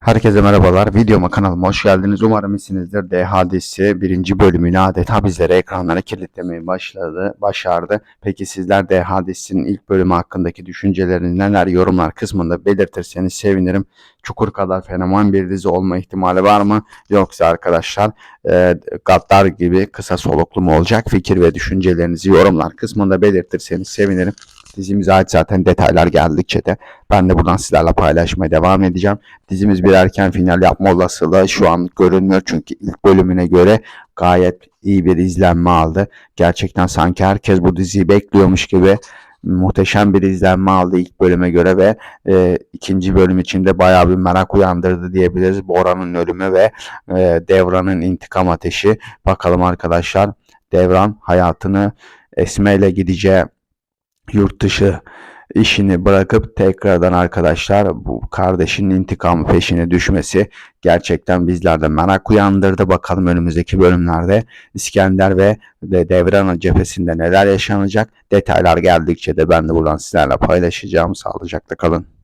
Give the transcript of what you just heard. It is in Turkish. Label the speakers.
Speaker 1: Herkese merhabalar. Videoma kanalıma hoş geldiniz. Umarım iyisinizdir. DH dizisi birinci bölümünü adeta bizlere ekranlara kilitlemeyi başladı, başardı. Peki sizler DH dizisinin ilk bölümü hakkındaki düşünceleriniz neler? Yorumlar kısmında belirtirseniz sevinirim. Çukur kadar fenomen bir dizi olma ihtimali var mı? Yoksa arkadaşlar e, Gaddar gibi kısa soluklu mu olacak? Fikir ve düşüncelerinizi yorumlar kısmında belirtirseniz sevinirim. Dizimize ait zaten detaylar geldikçe de ben de buradan sizlerle paylaşmaya devam edeceğim. Dizimiz bir erken final yapma olasılığı şu an görünmüyor çünkü ilk bölümüne göre gayet iyi bir izlenme aldı. Gerçekten sanki herkes bu diziyi bekliyormuş gibi muhteşem bir izlenme aldı ilk bölüme göre ve e, ikinci bölüm içinde bayağı bir merak uyandırdı diyebiliriz. Bora'nın ölümü ve e, Devran'ın intikam ateşi. Bakalım arkadaşlar Devran hayatını Esme ile gideceği yurt dışı işini bırakıp tekrardan arkadaşlar bu kardeşinin intikamı peşine düşmesi gerçekten bizlerde merak uyandırdı. Bakalım önümüzdeki bölümlerde İskender ve de Devran cephesinde neler yaşanacak detaylar geldikçe de ben de buradan sizlerle paylaşacağım. Sağlıcakla kalın.